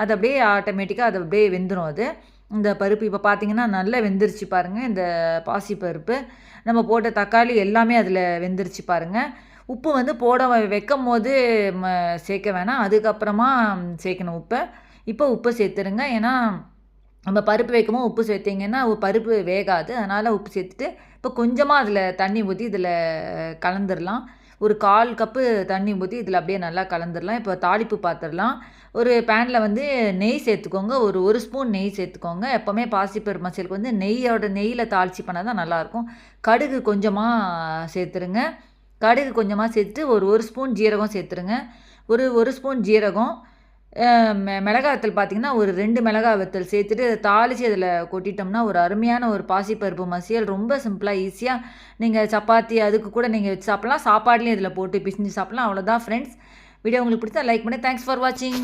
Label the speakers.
Speaker 1: அது அப்படியே ஆட்டோமேட்டிக்காக அது அப்படியே வெந்துடும் அது. இந்த பருப்பு இப்போ பார்த்தீங்கன்னா நல்லா வெந்துருச்சு பாருங்கள் இந்த பாசி பருப்பு. நம்ம போட்ட தக்காளி எல்லாமே அதில் வெந்துருச்சு பாருங்கள் உப்பு வந்து போட வைக்கும் போது ம சேர்க்க வேணாம். அதுக்கப்புறமா சேர்க்கணும் உப்பை. இப்போ உப்பு சேர்த்துருங்க ஏன்னா நம்ம பருப்பு வைக்கும்போது உப்பு சேர்த்திங்கன்னா பருப்பு வேகாது. அதனால் உப்பு சேர்த்துட்டு இப்போ கொஞ்சமாக அதில் தண்ணி ஊற்றி இதில் கலந்துடலாம் ஒரு கால் கப்பு தண்ணி ஊற்றி இதில் அப்படியே நல்லா கலந்துடலாம் இப்போ தாளிப்பு பார்த்துடலாம் ஒரு பேனில் வந்து நெய் சேர்த்துக்கோங்க. ஒரு ஒரு ஸ்பூன் நெய் சேர்த்துக்கோங்க. எப்போவுமே பாசிப்பருப்பு மசியலுக்கு வந்து நெய்யோட நெய்யில் தாளித்து பண்ணால் தான் நல்லாயிருக்கும் கடுகு கொஞ்சமாக சேர்த்துருங்க. கடுகு கொஞ்சமாக சேர்த்துட்டு ஒரு ஒரு ஸ்பூன் ஜீரகம் சேர்த்துருங்க. ஒரு ஒரு ஸ்பூன் ஜீரகம். மிளகா வத்தல் பார்த்திங்கன்னா ஒரு ரெண்டு மிளகா வத்தல் சேர்த்துட்டு அதை தாளித்து அதில் கொட்டிட்டோம்னா ஒரு அருமையான ஒரு பாசிப்பருப்பு மசியல் ரொம்ப சிம்பிளாக ஈஸியாக நீங்கள் சப்பாத்தி அதுக்கு கூட நீங்கள் வச்சு சாப்பிட்லாம். சாப்பாட்லேயும் இதில் போட்டு பிசிஞ்சு சாப்பிட்லாம். அவ்வளோதான் ஃப்ரெண்ட்ஸ் வீடியோ உங்களுக்கு பிடிச்சா லைக் பண்ணி தேங்க்ஸ் ஃபார் வாட்சிங்